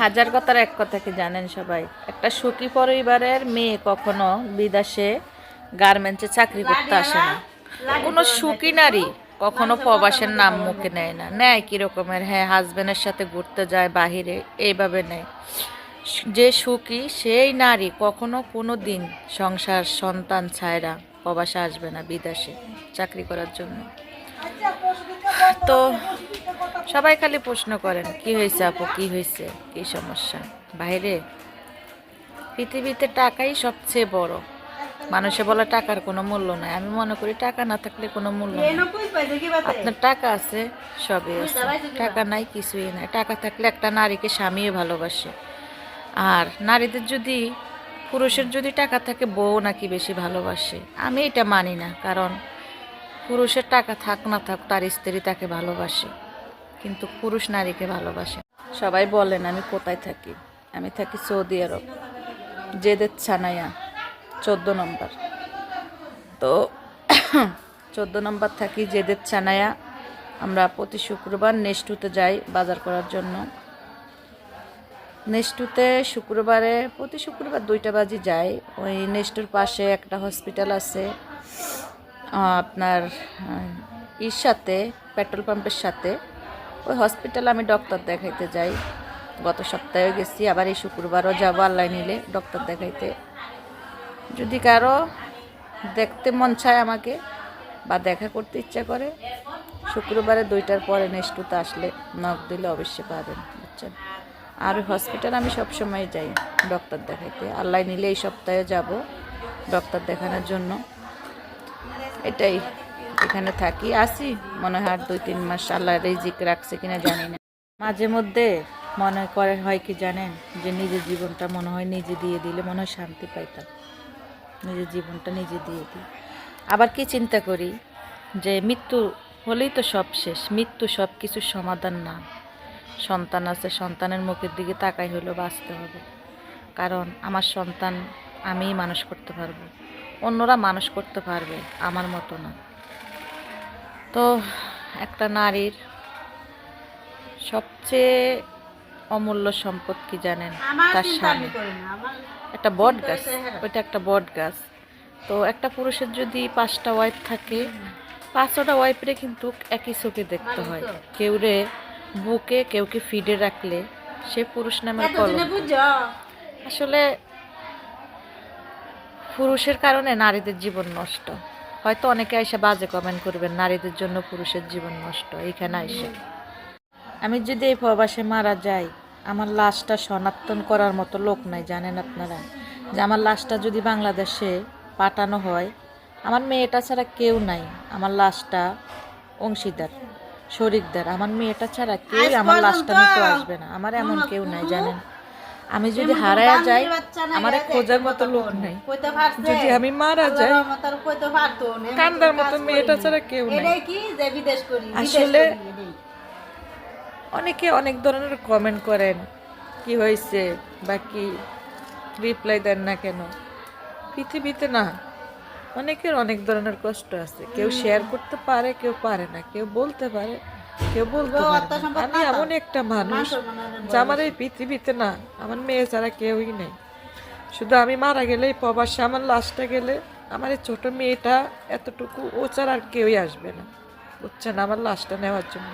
হাজার কথার এক কথা কি জানেন সবাই? একটা সুখী পরিবারের মেয়ে কখনো বিদেশে গার্মেন্টসে চাকরি করতে আসে না। কোনো সুখী নারী কখনো প্রবাসের নাম মুখে নেয় না। নেয় কি রকমের? হ্যাঁ হাজবেন্ডের সাথে ঘুরতে যায় বাহিরে এইভাবে নেয়। যে সুখী সেই নারী কখনো কোনো দিন সংসার সন্তান ছায়রা প্রবাসে আসবে না বিদেশে চাকরি করার জন্য। তো সবাই খালি প্রশ্ন করেন, কি হয়েছে আপু? কি হয়েছে? কি সমস্যা? বাইরে, পৃথিবীতে টাকাই সবচেয়ে বড়। মানুষে বলে টাকার কোনো মূল্য নাই। আমি মনে করি টাকা না থাকলে কোনো মূল্য আপনার টাকা আছে, সবই আছে। টাকা নাই, কিছুই নাই। টাকা থাকলে একটা নারীকে স্বামীও ভালোবাসে। আর নারীদের যদি, পুরুষের যদি টাকা থাকে, বউ নাকি বেশি ভালোবাসে। আমি এটা মানি না, কারণ পুরুষের টাকা থাক না থাক, তার স্ত্রী তাকে ভালোবাসে। কিন্তু পুরুষ নারীকে ভালোবাসে। সবাই বলেন, আমি কোথায় থাকি? আমি থাকি সৌদি আরব। জেদের ছানায়া চোদ্দ নম্বর। তো চোদ্দ নম্বর থাকি জেদের ছানায়া আমরা প্রতি শুক্রবার নেস্টুতে যাই বাজার করার জন্য। নেস্টুতে শুক্রবারে, প্রতি শুক্রবার দুইটা বাজি যাই ওই নেস্টুর পাশে একটা হসপিটাল আছে আপনার ইর সাথে পেট্রোল পাম্পের সাথে। ওই হসপিটালে আমি ডক্টর দেখাইতে যাই। গত সপ্তাহে গেছি, আবার এই শুক্রবারও যাব আল্লাহ নিলে ডক্টর দেখাইতে। যদি কারও দেখতে মন চায় আমাকে বা দেখা করতে ইচ্ছা করে, শুক্রবারে দুইটার পরে নেক্সটুতে আসলে নখ দিলে অবশ্যই পাবেন, বুঝছেন? আর হসপিটাল আমি সবসময় যাই ডক্টর দেখাইতে। আল্লাহ নিলে এই সপ্তাহে যাব ডক্টর দেখানোর জন্য। এটাই। এখানে থাকি, আসি। মনে হয় আর দুই, তিন মাস আল্লাহ রিজিক রাখছে কিনা জানি না। মাঝে মধ্যে মনে করে, হয় কি জানেন? যে নিজের জীবনটা মনে হয় নিজে দিয়ে দিলে মনে হয় শান্তি পাইতাম। নিজের জীবনটা নিজে দিয়ে দিই। আবার কি চিন্তা করি? যে মৃত্যু হলেই তো সব শেষ। মৃত্যু সব কিছুর সমাধান না। সন্তান আছে, সন্তানের মুখের দিকে তাকাই হলেও বাঁচতে হবে। কারণ আমার সন্তান আমিই মানুষ করতে পারব। অন্যরা মানুষ করতে পারবে, আমার মতো না। তো একটা নারীর সবচেয়ে অমূল্য সম্পদ কি জানেন? তার স্বামী। একটা বট গাছ ওইটা একটা বট গাছ। তো একটা পুরুষের যদি পাঁচটা ওয়াইফ থাকে পাঁচটা ওয়াইফরে কিন্তু একই চোখে দেখতে হয়। কেউ রে বুকে কেউ কেউকে ফিডে রাখলে সে পুরুষ নামের কলঙ্ক আসলে পুরুষের কারণে নারীদের জীবন নষ্ট। হয়তো অনেকে এসে বাজে কমেন্ট করবেন নারীদের জন্য পুরুষের জীবন নষ্ট এইখানে এসে আমি যদি এই প্রবাসে মারা যাই আমার লাশটা শনাক্তন করার মতো লোক নাই জানেন আপনারা? যে আমার লাশটা যদি বাংলাদেশে পাঠানো হয় আমার মেয়েটা ছাড়া কেউ নাই আমার লাশটা অংশীদার শরিকদার। আমার মেয়েটা ছাড়া কেউ আমার লাশটা নিতে আসবে না আমার এমন কেউ নাই জানেন? আমি যদি হারায়া যাই আমার খোঁজার মতো লোক নাই। যদি আমি মারা যাই কান্দার মতো মেয়েটা ছাড়া কেউ নাই। আসলে অনেকে অনেক ধরনের কমেন্ট করেন কি হয়েছে বা কি রিপ্লাই দেন না কেন? পৃথিবীতে না অনেকের অনেক ধরনের কষ্ট আছে। কেউ শেয়ার করতে পারে কেউ পারে না কেউ বলতে পারে। কেউ বলতে পারে আমি এমন একটা মানুষ যে আমার এই পৃথিবীতে না আমার মেয়ে ছাড়া কেউই নেই। শুধু আমি মারা গেলেই প্রবাসে আমার লাশটা গেলে আমার এই ছোটো মেয়েটা এতটুকু ও ছাড়া আর কেউই আসবে না। বুঝছেন? আমার লাশটা নেওয়ার জন্য।